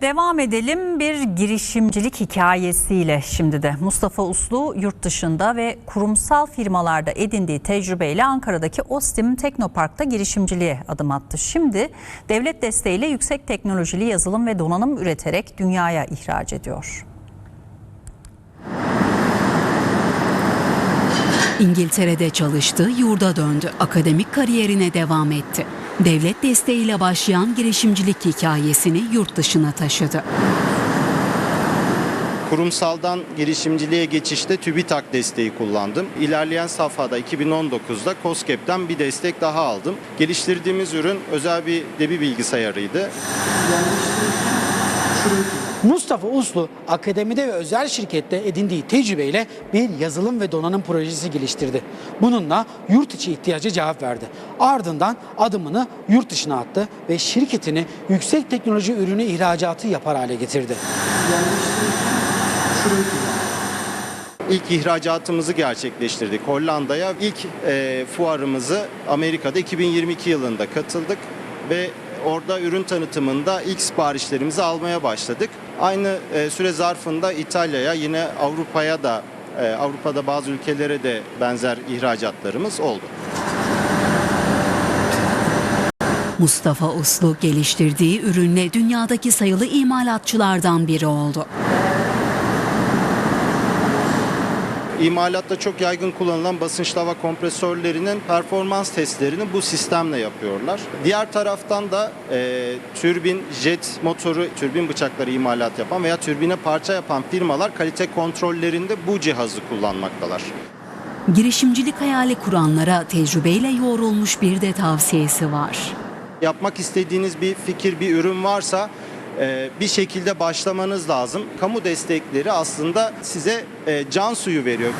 Devam edelim bir girişimcilik hikayesiyle şimdi de. Mustafa Uslu yurt dışında ve kurumsal firmalarda edindiği tecrübeyle Ankara'daki Ostim Teknopark'ta girişimciliğe adım attı. Şimdi devlet desteğiyle yüksek teknolojili yazılım ve donanım üreterek dünyaya ihraç ediyor. İngiltere'de çalıştı, yurda döndü. Akademik kariyerine devam etti. Devlet desteğiyle başlayan girişimcilik hikayesini yurt dışına taşıdı. Kurumsaldan girişimciliğe geçişte TÜBİTAK desteği kullandım. İlerleyen safhada 2019'da COSGAP'ten bir destek daha aldım. Geliştirdiğimiz ürün özel bir debi bilgisayarıydı. Mustafa Uslu akademide ve özel şirkette edindiği tecrübeyle bir yazılım ve donanım projesi geliştirdi. Bununla yurt içi ihtiyaca cevap verdi. Ardından adımını yurt dışına attı ve şirketini yüksek teknoloji ürünü ihracatı yapar hale getirdi. İlk ihracatımızı gerçekleştirdik Hollanda'ya. İlk e, fuarımızı Amerika'da 2022 yılında katıldık ve orada ürün tanıtımında ilk siparişlerimizi almaya başladık. Aynı e, süre zarfında İtalya'ya yine Avrupa'ya da e, Avrupa'da bazı ülkelere de benzer ihracatlarımız oldu. Mustafa Uslu geliştirdiği ürünle dünyadaki sayılı imalatçılardan biri oldu. İmalatta çok yaygın kullanılan basınçlı hava kompresörlerinin performans testlerini bu sistemle yapıyorlar. Diğer taraftan da e, türbin, jet motoru, türbin bıçakları imalat yapan veya türbine parça yapan firmalar kalite kontrollerinde bu cihazı kullanmaktalar. Girişimcilik hayali kuranlara tecrübeyle yoğrulmuş bir de tavsiyesi var. Yapmak istediğiniz bir fikir, bir ürün varsa bir şekilde başlamanız lazım. Kamu destekleri aslında size e, can suyu veriyor.